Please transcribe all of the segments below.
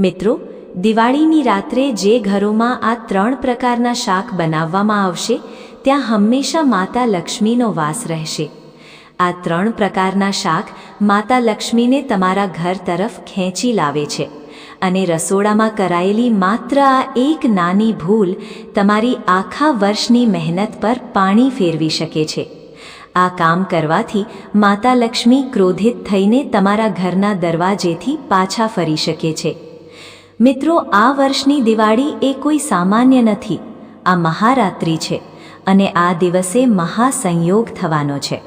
મિત્રો, દિવાળીની રાત્રે જે ઘરોમાં આ ત્રણ પ્રકારના શાક બનાવવામાં આવશે, ત્યાં હંમેશા માતા લક્ષ્મીનો વાસ રહેશે. આ ત્રણ પ્રકારના શાક માતા લક્ષ્મીને તમારા ઘર તરફ ખેંચી લાવે છે અને રસોડામાં કરાયેલી માત્ર આ એક નાની ભૂલ તમારી આખા વર્ષની મહેનત પર પાણી ફેરવી શકે છે. આ કામ કરવાથી માતા લક્ષ્મી ક્રોધિત થઈને તમારા ઘરના દરવાજેથી પાછા ફરી શકે છે. મિત્રો, આ વર્ષની દિવાળી એ કોઈ સામાન્ય નથી. આ મહારાત્રિ છે અને આ દિવસે મહાસંયોગ થવાનો છે.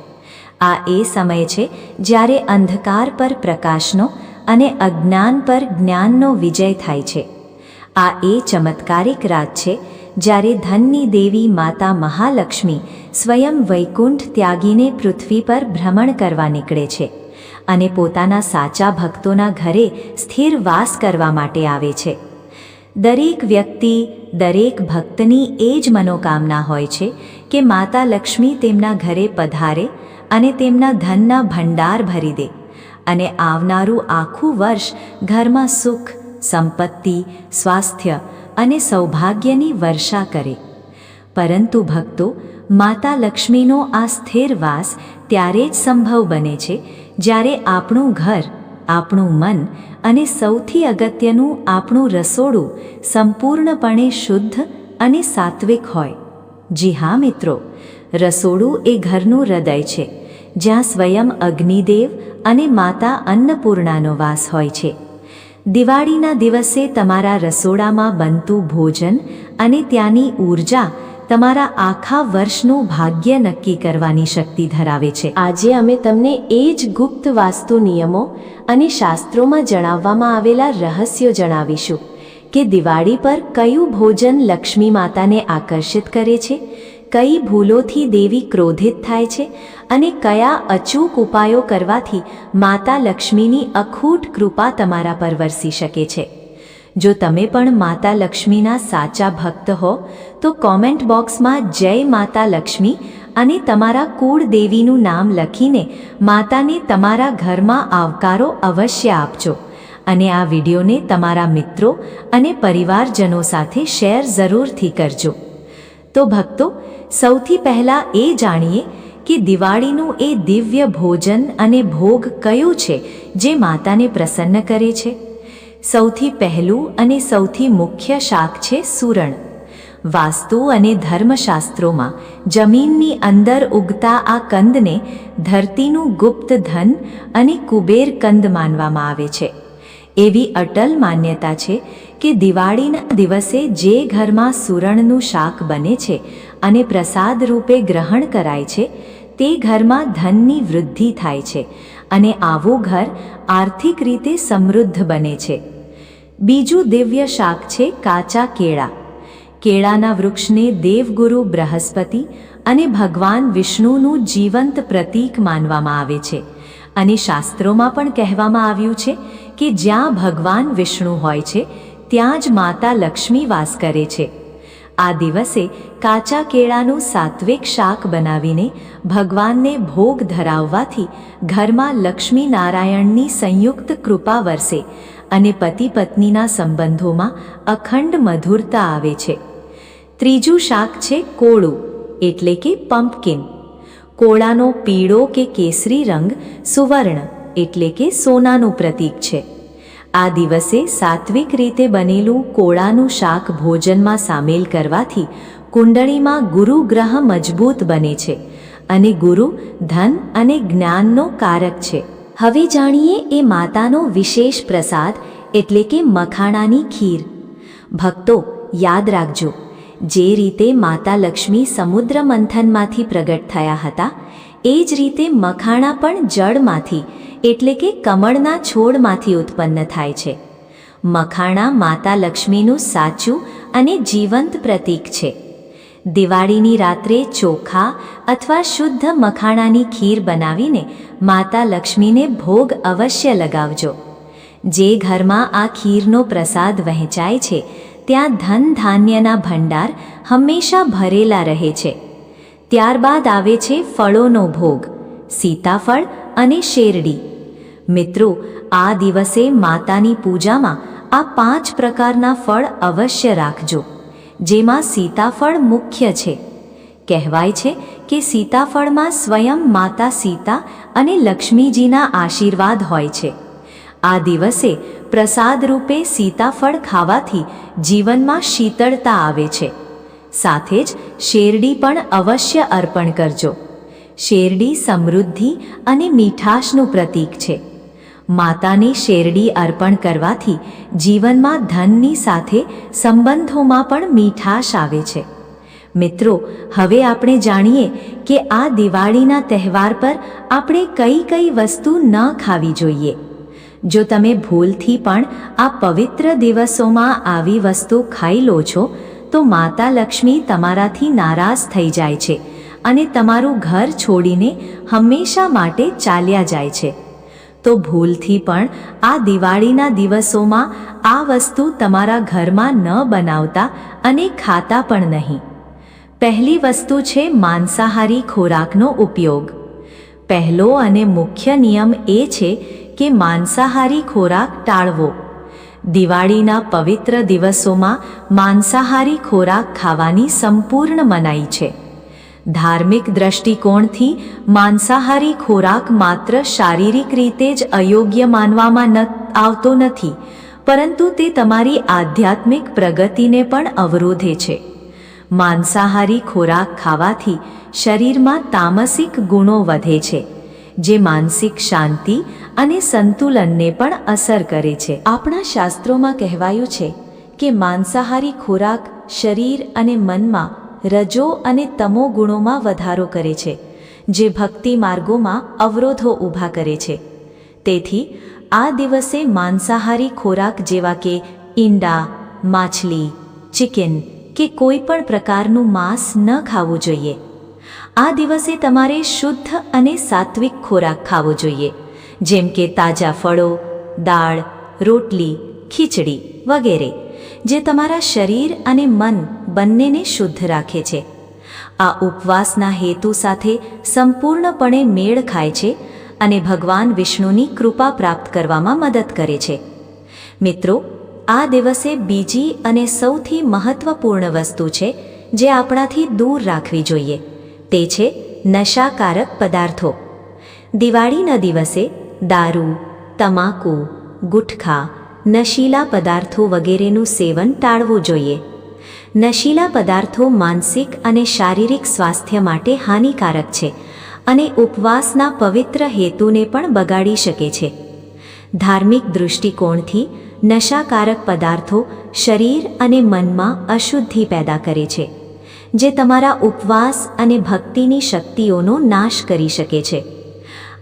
આ એ સમય છે જ્યારે અંધકાર પર પ્રકાશનો અને અજ્ઞાન પર જ્ઞાનનો વિજય થાય છે. આ એ ચમત્કારિક રાત છે જ્યારે ધનની દેવી માતા મહાલક્ષ્મી સ્વયં વૈકુંઠ ત્યાગીને પૃથ્વી પર ભ્રમણ કરવા નીકળે છે. અને પોતાના સાચા ભક્તોના ઘરે સ્થિર વાસ કરવા માટે આવે છે. દરેક વ્યક્તિ, દરેક ભક્તની એ જ મનોકામના હોય છે કે માતા લક્ષ્મી તેમના ઘરે પધારે અને તેમના ધનના ભંડાર ભરી દે અને આવનારું આખું વર્ષ ઘરમાં સુખ, સંપત્તિ, સ્વાસ્થ્ય અને સૌભાગ્યની વર્ષા કરે. પરંતુ ભક્તો માતા લક્ષ્મીનો આ સ્થિર વાસ ત્યારે જ સંભવ બને છે, જ્યારે આપણું ઘર, આપણું મન અને સૌથી અગત્યનું આપણું રસોડું સંપૂર્ણપણે શુદ્ધ અને સાત્વિક હોય. જી હા, મિત્રો, રસોડું એ ઘરનું હૃદય છે, જ્યાં સ્વયં અગ્નિદેવ અને માતા અન્નપૂર્ણાનો વાસ હોય છે. દિવાળીના દિવસે તમારા રસોડામાં બનતું ભોજન અને ત્યાંની ઊર્જા તમારા આખા વર્ષનું ભાગ્ય નક્કી કરવાની શક્તિ ધરાવે છે. આજે અમે તમને એ જ ગુપ્ત વાસ્તુ નિયમો અને શાસ્ત્રોમાં જણાવવામાં આવેલા રહસ્યો જણાવીશું કે દિવાળી પર કયું ભોજન લક્ષ્મી માતાને આકર્ષિત કરે છે, કઈ ભૂલોથી દેવી ક્રોધિત થાય છે અને કયા અચૂક ઉપાયો કરવાથી માતા લક્ષ્મીની અખૂટ કૃપા તમારા પર વરસી શકે છે. જો તમે પણ માતા લક્ષ્મીના સાચા ભક્ત હો, તો કોમેન્ટ બોક્સમાં જય માતા લક્ષ્મી અને તમારા કુળ દેવીનું નામ લખીને માતાને તમારા ઘરમાં આવકારો અવશ્ય આપજો. અને આ વિડીયોને તમારા મિત્રો અને પરિવારજનો સાથે શેર જરૂરથી કરજો. તો ભક્તો, સૌથી પહેલાં એ જાણીએ કે દિવાળીનું એ દિવ્ય ભોજન અને ભોગ કયું છે જે માતાને પ્રસન્ન કરે છે? સૌથી પહેલું અને સૌથી મુખ્ય શાક છે સુરણ. વાસ્તુ અને ધર્મશાસ્ત્રોમાં જમીનની અંદર ઉગતા આ કંદને ધરતીનું ગુપ્ત ધન અને કુબેર કંદ માનવામાં આવે છે. એવી અટલ માન્યતા છે કે દિવાળીના દિવસે જે ઘરમાં સુરણનું શાક બને છે અને પ્રસાદ રૂપે ગ્રહણ કરાય છે, તે ઘરમાં ધનની વૃદ્ધિ થાય છે અને આવું ઘર આર્થિક રીતે સમૃદ્ધ બને છે. બીજું દિવ્ય શાક છે કાચા કેળા. કેળાના વૃક્ષને દેવગુરુ બૃહસ્પતિ અને ભગવાન વિષ્ણુનું જીવંત પ્રતીક માનવામાં આવે છે. અને શાસ્ત્રોમાં પણ કહેવામાં આવ્યું છે કે જ્યાં ભગવાન વિષ્ણુ હોય છે, ત્યાં જ માતા લક્ષ્મી વાસ કરે છે. આ દિવસે કાચા કેળાનું સાત્વિક શાક બનાવીને ભગવાનને ભોગ ધરાવવાથી ઘરમાં લક્ષ્મી નારાયણની સંયુક્ત કૃપા વરસે અને પતિ પત્નીના સંબંધોમાં અખંડ મધુરતા આવે છે. ત્રીજું શાક છે કોળું, એટલે કે પમ્પકિન કોળાનો પીળો કે કેસરી રંગ સુવર્ણ, એટલે કે સોનાનું પ્રતીક છે. આ દિવસે સાત્વિક રીતે બનેલું કોળાનું શાક ભોજનમાં સામેલ કરવાથી કુંડળીમાં ગુરુ ગ્રહ મજબૂત બને છે અને ગુરુ ધન અને જ્ઞાનનો કારક છે. હવે જાણીએ એ માતાનો વિશેષ પ્રસાદ એટલે કે મખાણાની ખીર. ભક્તો, યાદ રાખજો, જે રીતે માતા લક્ષ્મી સમુદ્ર મંથનમાંથી પ્રગટ થયા હતા, એ જ રીતે મખાણા પણ જળમાંથી, એટલે કે કમળના છોડમાંથી ઉત્પન્ન થાય છે. મખાણા માતા લક્ષ્મીનું સાચું અને જીવંત પ્રતીક છે. દિવાળીની રાત્રે ચોખા અથવા શુદ્ધ મખાણાની ખીર બનાવીને માતા લક્ષ્મીને ભોગ અવશ્ય લગાવજો. જે ઘરમાં આ ખીરનો પ્રસાદ વહેંચાય છે, ત્યાં ધન ધાન્યના ભંડાર હંમેશા ભરેલા રહે છે. ત્યારબાદ આવે છે ફળોનો ભોગ, સીતાફળ અને શેરડી. મિત્રો, આ દિવસે માતાની પૂજામાં આ પાંચ પ્રકારના ફળ અવશ્ય રાખજો. જેમાં સીતાફળ મુખ્ય છે. કહેવાય છે કે સીતાફળમાં સ્વયં માતા સીતા અને લક્ષ્મીજીના આશીર્વાદ હોય છે. આ દિવસે પ્રસાદ રૂપે સીતાફળ ખાવાથી જીવનમાં શીતળતા આવે છે. સાથે જ શેરડી પણ અવશ્ય અર્પણ કરજો. શેરડી સમૃદ્ધિ અને મીઠાશનું પ્રતીક છે. માતાને શેરડી અર્પણ કરવાથી જીવનમાં ધનની સાથે સંબંધોમાં પણ મીઠાશ આવે છે. મિત્રો, હવે આપણે જાણીએ કે આ દિવાળીના તહેવાર પર આપણે કઈ કઈ વસ્તુ ન ખાવી જોઈએ. જો તમે ભૂલથી પણ આ પવિત્ર દિવસોમાં આવી વસ્તુ ખાઈ લો છો, તો માતા લક્ષ્મી તમારાથી નારાજ થઈ જાય છે અને તમારું ઘર છોડીને હંમેશા માટે ચાલ્યા જાય છે. તો ભૂલથી પણ આ દિવાળીના દિવસોમાં આ વસ્તુ તમારા ઘરમાં ન બનાવતા અને ખાતા પણ નહીં. પહેલી વસ્તુ છે માંસાહારી ખોરાકનો ઉપયોગ. પહેલો અને મુખ્ય નિયમ એ છે કે માંસાહારી ખોરાક ટાળવો. દિવાળીના પવિત્ર દિવસોમાં માંસાહારી ખોરાક ખાવાની સંપૂર્ણ મનાઈ છે. ધાર્મિક દ્રષ્ટિકોણથી માંસાહારી ખોરાક માત્ર શારીરિક રીતે જ અયોગ્ય માનવામાં ન આવતો નથી, પરંતુ તે તમારી આધ્યાત્મિક પ્રગતિને પણ અવરોધે છે. માંસાહારી ખોરાક ખાવાથી શરીરમાં તામસિક ગુણો વધે છે, જે માનસિક શાંતિ અને સંતુલનને પણ અસર કરે છે. આપણા શાસ્ત્રોમાં કહેવાયું છે કે માંસાહારી ખોરાક શરીર અને મનમાં રજો અને તમો ગુણોમાં વધારો કરે છે, જે ભક્તિ માર્ગોમાં અવરોધો ઊભા કરે છે. તેથી, આ દિવસે માંસાહારી ખોરાક જેવા કે ઈંડા, માછલી, ચિકન કે કોઈ પણ પ્રકારનું માંસ ન ખાવું જોઈએ. આ દિવસે તમારે શુદ્ધ અને સાત્વિક ખોરાક ખાવો જોઈએ, જેમ કે તાજા ફળો, દાળ, રોટલી, ખીચડી વગેરે, જે તમારા શરીર અને મન બંનેને શુદ્ધ રાખે છે. આ ઉપવાસના હેતુ સાથે સંપૂર્ણપણે મેળ ખાય છે અને ભગવાન વિષ્ણુની કૃપા પ્રાપ્ત કરવામાં મદદ કરે છે. મિત્રો, આ દિવસે બીજી અને સૌથી મહત્વપૂર્ણ વસ્તુ છે જે આપણાથી દૂર રાખવી જોઈએ. તે છે નશાકારક પદાર્થો. દિવાળીના દિવસે દારૂ, તમાકુ, ગુટખા, નશીલા પદાર્થો વગેરેનું સેવન ટાળવું જોઈએ. નશીલા પદાર્થો માનસિક અને શારીરિક સ્વાસ્થ્ય માટે હાનિકારક છે અને ઉપવાસના પવિત્ર હેતુને પણ બગાડી શકે છે. ધાર્મિક દૃષ્ટિકોણથી નશાકારક પદાર્થો શરીર અને મનમાં અશુદ્ધિ પેદા કરે છે, જે તમારા ઉપવાસ અને ભક્તિની શક્તિઓનો નાશ કરી શકે છે.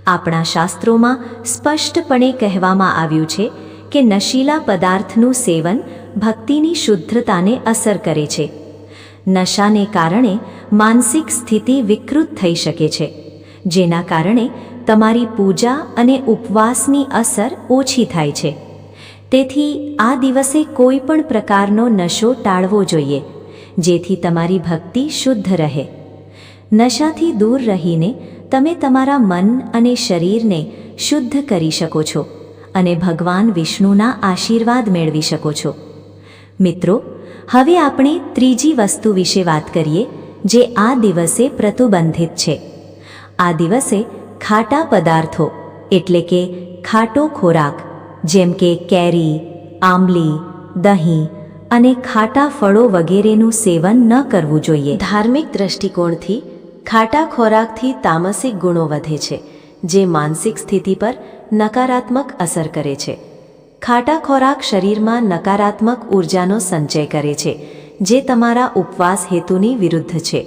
આપણા શાસ્ત્રોમાં સ્પષ્ટપણે કહેવામાં આવ્યું છે કે નશીલા પદાર્થનું સેવન ભક્તિની શુદ્ધતાને અસર કરે છે. નશાને કારણે માનસિક સ્થિતિ વિકૃત થઈ શકે છે, જેના કારણે તમારી પૂજા અને ઉપવાસની અસર ઓછી થાય છે. તેથી આ દિવસે કોઈ પણ પ્રકારનો નશો ટાળવો જોઈએ, જેથી તમારી ભક્તિ શુદ્ધ રહે. નશાથી દૂર રહીને તમે તમારા મન અને શરીરને શુદ્ધ કરી શકો છો અને ભગવાન વિષ્ણુના આશીર્વાદ મેળવી શકો છો. મિત્રો, હવે આપણે ત્રીજી વસ્તુ વિશે વાત કરીએ, જે આ દિવસે પ્રતિબંધિત છે. આ દિવસે ખાટા પદાર્થો, એટલે કે ખાટો ખોરાક, જેમ કે કેરી, આંબલી, દહીં અને ખાટા ફળો વગેરેનું સેવન ન કરવું જોઈએ. ધાર્મિક દ્રષ્ટિકોણથી ખાટા ખોરાકથી તામસિક ગુણો વધે છે, જે માનસિક સ્થિતિ પર નકારાત્મક અસર કરે છે. ખાટા ખોરાક શરીરમાં નકારાત્મક ઉર્જાનો સંચય કરે છે, જે તમારા ઉપવાસ હેતુની વિરુદ્ધ છે.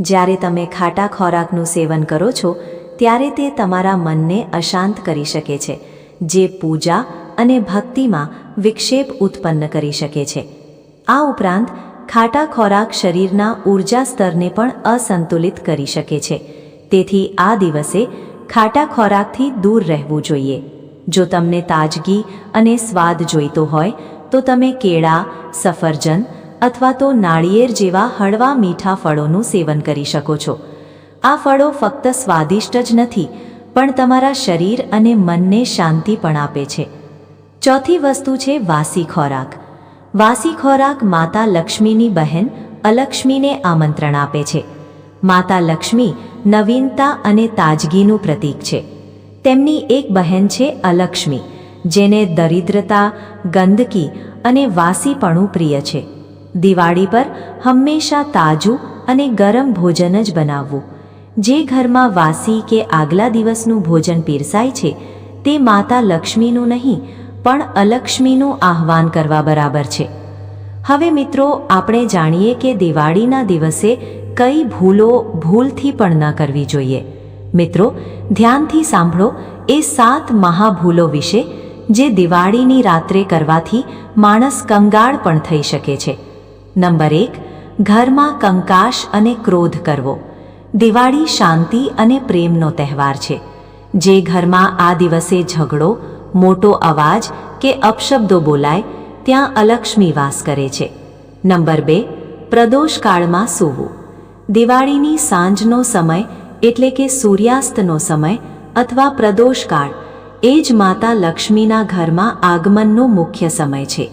જ્યારે તમે ખાટા ખોરાકનું સેવન કરો છો, ત્યારે તે તમારા મનને અશાંત કરી શકે છે, જે પૂજા અને ભક્તિમાં વિક્ષેપ ઉત્પન્ન કરી શકે છે. આ ઉપરાંત, ખાટા ખોરાક શરીરના ઊર્જા સ્તરને પણ અસંતુલિત કરી શકે છે. તેથી આ દિવસે ખાટા ખોરાકથી દૂર રહેવું જોઈએ. જો તમને તાજગી અને સ્વાદ જોઈતો હોય, તો તમે કેળા, સફરજન અથવા તો નાળિયેર જેવા હળવા મીઠા ફળોનું સેવન કરી શકો છો. આ ફળો ફક્ત સ્વાદિષ્ટ જ નથી, પણ તમારા શરીર અને મનને શાંતિ પણ આપે છે. ચોથી વસ્તુ છે વાસી ખોરાક. વાસી ખોરાક માતા લક્ષ્મીની બહેન અલક્ષ્મીને આમંત્રણ આપે છે. માતા લક્ષ્મી નવીનતા અને તાજગીનું પ્રતીક છે. તેમની એક બહેન છે અલક્ષ્મી, જેને દરિદ્રતા, ગંદકી અને વાસીપણું પ્રિય છે. દિવાળી પર હંમેશા તાજું અને ગરમ ભોજન જ બનાવવું. જે ઘરમાં વાસી કે આગલા દિવસનું ભોજન પીરસાય છે, તે માતા લક્ષ્મીનું નહીં, પણ અલક્ષ્મીનું આહવાન કરવા બરાબર છે. હવે મિત્રો, આપણે જાણીએ કે દિવાળીના દિવસે કઈ ભૂલો ભૂલથી પણ ન કરવી જોઈએ. મિત્રો, ધ્યાનથી સાંભળો, એ સાત મહાભૂલો વિશે, જે દિવાળીની રાત્રે કરવાથી માણસ કંગાળ પણ થઈ શકે છે. નંબર એક, ઘરમાં કંકાશ અને ક્રોધ કરવો. દિવાળી શાંતિ અને પ્રેમનો તહેવાર છે. જે ઘરમાં આ દિવસે ઝઘડો, મોટો અવાજ કે અપશબ્દો બોલાય, ત્યાં અલક્ષ્મી વાસ કરે છે. નંબર બે, પ્રદોષકાળમાં સૂવું. દિવાળીની સાંજનો સમય એટલે કે સૂર્યાસ્તનો સમય અથવા પ્રદોષકાળ, એ જ માતા લક્ષ્મીના ઘરમાં આગમનનો મુખ્ય સમય છે.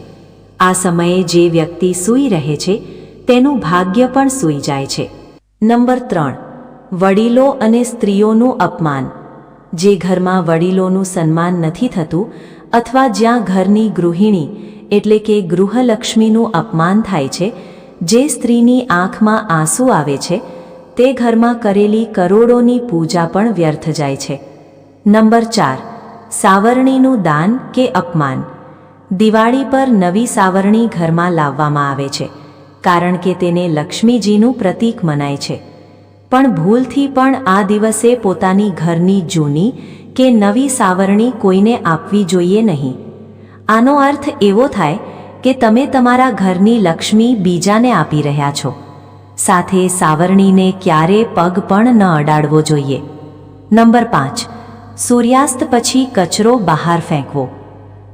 આ સમયે જે વ્યક્તિ સૂઈ રહે છે, તેનું ભાગ્ય પણ સૂઈ જાય છે. નંબર ત્રણ. વડીલો અને સ્ત્રીઓનું અપમાન. જે ઘરમાં વડીલોનું સન્માન નથી થતું અથવા જ્યાં ઘરની ગૃહિણી, એટલે કે ગૃહલક્ષ્મીનું અપમાન થાય છે, જે સ્ત્રીની આંખમાં આંસુ આવે છે તે ઘરમાં કરેલી કરોડોની પૂજા પણ વ્યર્થ જાય છે. નંબર ચાર, સાવરણીનું દાન કે અપમાન. દિવાળી પર નવી સાવરણી ઘરમાં લાવવામાં આવે છે, કારણ કે તેને લક્ષ્મીજીનું પ્રતીક મનાય છે. પણ ભૂલથી પણ આ દિવસે પોતાની ઘરની જૂની કે નવી સાવરણી કોઈને આપવી જોઈએ નહીં. આનો અર્થ એવો થાય કે તમે તમારા ઘરની લક્ષ્મી બીજાને આપી રહ્યા છો. સાથે સાવરણીને ક્યારે પગ પણ ન અડાડવો જોઈએ. નંબર પાંચ. સૂર્યાસ્ત પછી કચરો બહાર ફેંકવો.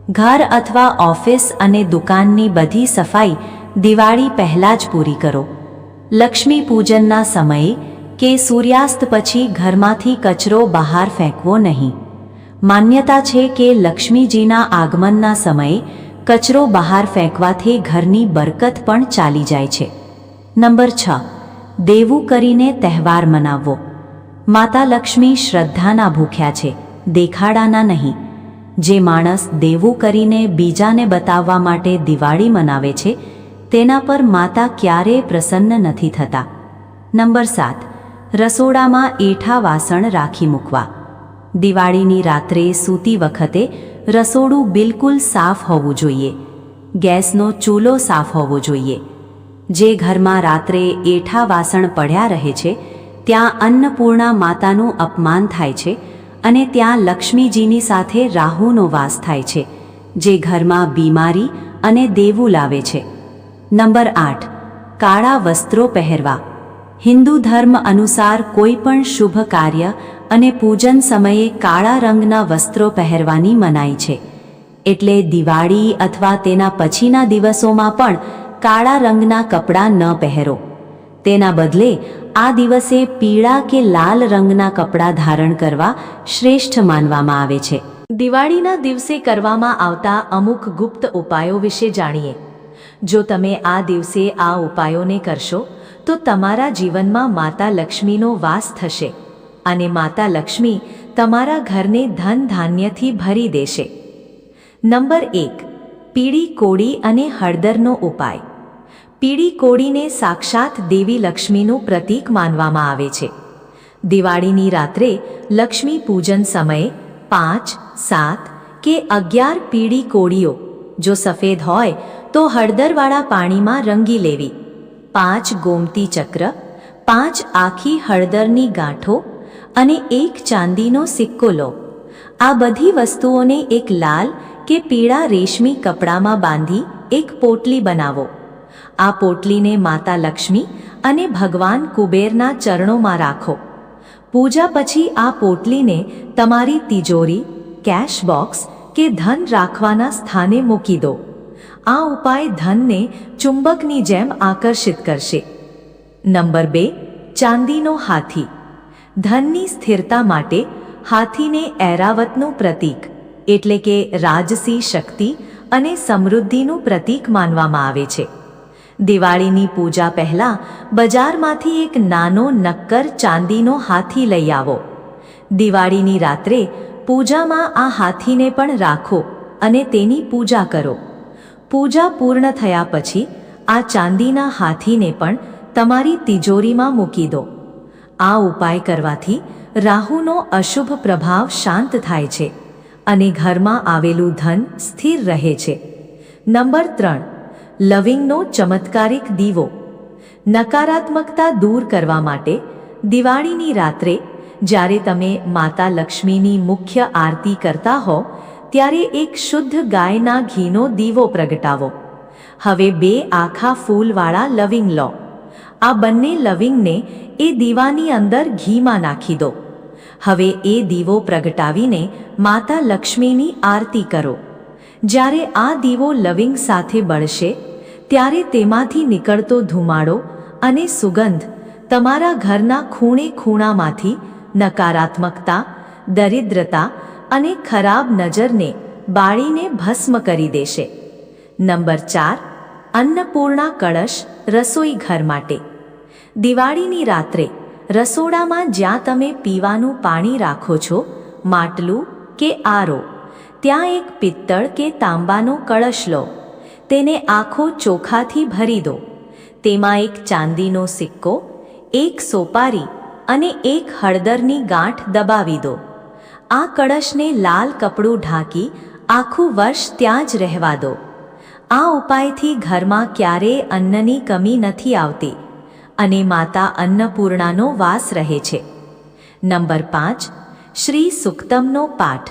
ઘર અથવા ઓફિસ અને દુકાનની બધી સફાઈ દિવાળી પહેલાં જ પૂરી કરો. લક્ષ્મી પૂજનના સમયે કે સૂર્યાસ્ત પછી ઘરમાંથી કચરો બહાર ફેંકવો નહીં. માન્યતા છે કે લક્ષ્મીજીના આગમનના સમયે કચરો બહાર ફેંકવાથી ઘરની બરકત પણ ચાલી જાય છે. નંબર છ, દેવું કરીને તહેવાર મનાવવો. માતા લક્ષ્મી શ્રદ્ધાના ભૂખ્યા છે, દેખાડાના નહીં. જે માણસ દેવું કરીને બીજાને બતાવવા માટે દિવાળી મનાવે છે, તેના પર માતા ક્યારેય પ્રસન્ન નથી થતા. નંબર સાત, રસોડામાં એઠા વાસણ રાખી મૂકવા. દિવાળીની રાત્રે સૂતી વખતે રસોડું બિલકુલ સાફ હોવું જોઈએ. ગેસનો ચૂલો સાફ હોવો જોઈએ. જે ઘરમાં રાત્રે એઠા વાસણ પડ્યા રહે છે, ત્યાં અન્નપૂર્ણા માતાનું અપમાન થાય છે અને ત્યાં લક્ષ્મીજીની સાથે રાહુનો વાસ થાય છે, જે ઘરમાં બીમારી અને દેવું લાવે છે. નંબર આઠ. કાળા વસ્ત્રો પહેરવા. હિન્દુ ધર્મ અનુસાર કોઈ પણ શુભ કાર્ય અને પૂજન સમયે કાળા રંગના વસ્ત્રો પહેરવાની મનાઈ છે. એટલે દિવાળી અથવા તેના પછીના દિવસોમાં પણ કાળા રંગના કપડાં ન પહેરો. તેના બદલે આ દિવસે પીળા કે લાલ રંગના કપડાં ધારણ કરવા શ્રેષ્ઠ માનવામાં આવે છે. દિવાળીના દિવસે કરવામાં આવતા અમુક ગુપ્ત ઉપાયો વિશે જાણીએ. જો તમે આ દિવસે આ ઉપાયોને કરશો, તો તમારા જીવનમાં માતા લક્ષ્મીનો વાસ થશે અને માતા લક્ષ્મી તમારા ઘરને ધન ધાન્યથી ભરી દેશે. નંબર એક, પીળી કોળી અને હળદરનો ઉપાય. પીળી કોળીને સાક્ષાત દેવી લક્ષ્મીનું પ્રતીક માનવામાં આવે છે. દિવાળીની રાત્રે લક્ષ્મી પૂજન સમયે પાંચ, સાત કે અગિયાર પીળી કોળીઓ જો સફેદ હોય તો હળદરવાળા પાણીમાં રંગી લેવી. પાંચ ગોમતી ચક્ર, પાંચ આખી હળદરની ગાંઠો અને એક ચાંદીનો સિક્કો લો. આ બધી વસ્તુઓને એક લાલ કે પીળા રેશમી કપડામાં બાંધી એક પોટલી બનાવો. આ પોટલીને માતા લક્ષ્મી અને ભગવાન કુબેરના ચરણોમાં રાખો. પૂજા પછી આ પોટલીને તમારી તિજોરી કેશ બોક્સ કે ધન રાખવાના સ્થાને મૂકી દો. આ ઉપાય ધનને ચુંબકની જેમ આકર્ષિત કરશે. નંબર બે, ચાંદીનો હાથી. ધનની સ્થિરતા માટે હાથીને એરાવતનું પ્રતીક, એટલે કે રાજસી શક્તિ અને સમૃદ્ધિનું પ્રતીક માનવામાં આવે છે. દિવાળીની પૂજા પહેલાં બજારમાંથી એક નાનો નક્કર ચાંદીનો હાથી લઈ આવો. દિવાળીની રાત્રે પૂજામાં આ હાથીને પણ રાખો અને તેની પૂજા કરો. પૂજા પૂર્ણ થયા પછી આ ચાંદીના હાથીને પણ તમારી તિજોરીમાં મૂકી દો. આ ઉપાય કરવાથી રાહુનો અશુભ પ્રભાવ શાંત થાય છે અને ઘરમાં આવેલું ધન સ્થિર રહે છે. નંબર ત્રણ. લવિંગનો ચમત્કારિક દીવો. નકારાત્મકતા દૂર કરવા માટે દિવાળીની રાત્રે જ્યારે તમે માતા લક્ષ્મીની મુખ્ય આરતી કરતા હો, ત્યારે એક શુદ્ધ ગાયના ઘીનો દીવો પ્રગટાવો. હવે બે આખા ફૂલવાળા લવિંગ લો. આ બંને લવિંગને એ દીવાની અંદર ઘીમાં નાખી દો. હવે એ દીવો પ્રગટાવીને માતા લક્ષ્મીની આરતી કરો. જ્યારે આ દીવો લવિંગ સાથે બળશે ત્યારે તેમાંથી નીકળતો ધુમાડો અને સુગંધ તમારા ઘરના ખૂણે ખૂણામાંથી નકારાત્મકતા, દરિદ્રતા અને ખરાબ નજરને બાળીને ભસ્મ કરી દેશે. નંબર ચાર, અન્નપૂર્ણા કળશ રસોઈ ઘર માટે. દિવાળીની રાત્રે રસોડામાં જ્યાં તમે પીવાનું પાણી રાખો છો, માટલું કે આરો, ત્યાં એક પિત્તળ કે તાંબાનો કળશ લો. તેને આખો ચોખાથી ભરી દો. તેમાં એક ચાંદીનો સિક્કો, એક સોપારી અને એક હળદરની ગાંઠ દબાવી દો. આ કળશને લાલ કપડું ઢાંકી આખું વર્ષ ત્યાં જ રહેવા દો. આ ઉપાયથી ઘરમાં ક્યારેય અન્નની કમી નથી આવતી અને માતા અન્નપૂર્ણાનો વાસ રહે છે. નંબર પાંચ, શ્રી સુક્તમનો પાઠ.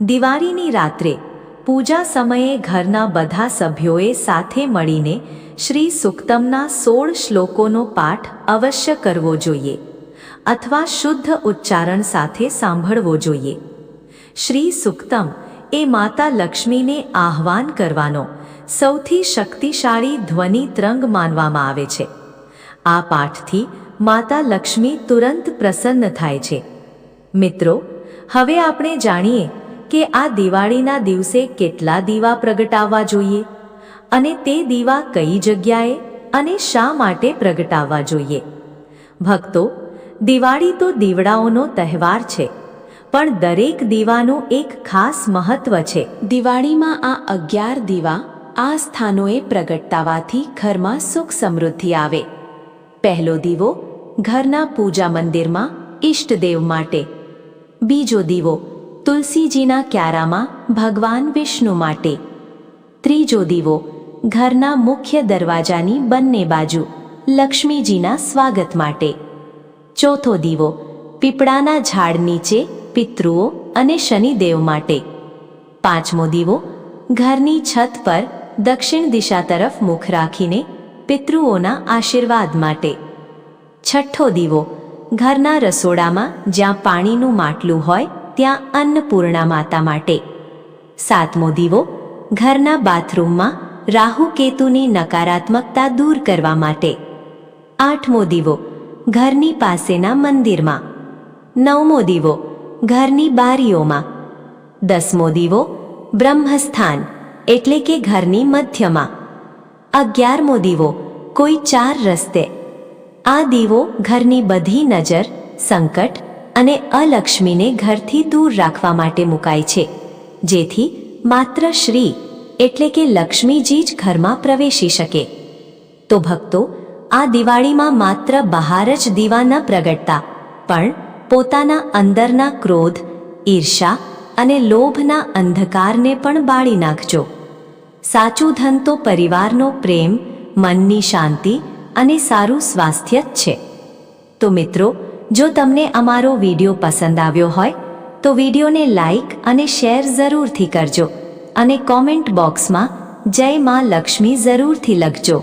દિવાળીની રાત્રે પૂજા સમયે ઘરના બધા સભ્યોએ સાથે મળીને શ્રી સુક્તમના સોળ શ્લોકોનો પાઠ અવશ્ય કરવો જોઈએ અથવા શુદ્ધ ઉચ્ચારણ સાથે સાંભળવો જોઈએ. શ્રી સુક્તમ એ માતા લક્ષ્મીને આહવાન કરવાનો સૌથી શક્તિશાળી ધ્વનિ ત્રંગ માનવામાં આવે છે. આ પાઠથી માતા લક્ષ્મી તુરંત પ્રસન્ન થાય છે. મિત્રો, હવે આપણે જાણીએ કે આ દિવાળીના દિવસે કેટલા દીવા પ્રગટાવવા જોઈએ? અને તે દીવા કઈ જગ્યાએ અને શા માટે પ્રગટાવવા જોઈએ? ભક્તો, દિવાળી તો દીવડાઓનો તહેવાર છે, પણ દરેક દીવાનું એક ખાસ મહત્વ છે. દિવાળીમાં આ અગિયાર દીવા આ સ્થાનોએ પ્રગટાવાથી ઘરમાં સુખ સમૃદ્ધિ આવે. પહેલો દીવો ઘરના પૂજા મંદિરમાં ઈષ્ટદેવ માટે. બીજો દીવો તુલસીજીના ક્યારામાં ભગવાન વિષ્ણુ માટે. ત્રીજો દીવો, ઘરના મુખ્ય દરવાજાની બંને બાજુ, લક્ષ્મીજીના સ્વાગત માટે. ચોથો દીવો, પીપળાના ઝાડ નીચે પિતૃઓ અને શનિદેવ માટે. પાંચમો દીવો, ઘરની છત પર દક્ષિણ દિશા તરફ મુખ રાખીને પિતૃઓના આશીર્વાદ માટે. છઠ્ઠો દીવો, ઘરના રસોડામાં જ્યાં પાણીનું માટલું હોય ત્યાં અન્નપૂર્ણા માતા માટે. સાતમો દીવો, ઘરના બાથરૂમમાં રાહુ કેતુની નકારાત્મકતા દૂર કરવા માટે. આઠમો દીવો, ઘરની પાસેના મંદિરમાં. નવમો દીવો, ઘરની બારીઓમાં. દસમો દીવો, બ્રહ્મસ્થાન, એટલે કે ઘરની મધ્યમાં. અગિયારમો દીવો, કોઈ ચાર રસ્તે. આ દીવો ઘરની બધી નજર, સંકટ અને અલક્ષ્મીને ઘરથી દૂર રાખવા માટે મુકાય છે, જેથી માત્ર શ્રી એટલે કે લક્ષ્મીજી જ ઘરમાં પ્રવેશી શકે. તો ભક્તો, આ દિવાળીમાં માત્ર બહાર જ દીવા ન પ્રગટતા, પણ પોતાના અંદરના ક્રોધ ઈર્ષા અને લોભના અંધકારને પણ બાળી નાખજો. સાચું ધન તો પરિવારનો પ્રેમ, મનની શાંતિ અને સારું સ્વાસ્થ્ય જ છે. તો મિત્રો જો તમને અમારો વીડિયો પસંદ આવ્યો હોય, તો વિડીયોને લાઈક અને શેર જરૂરથી કરજો અને કોમેન્ટ બોક્સમાં જય માં લક્ષ્મી જરૂરથી લખજો.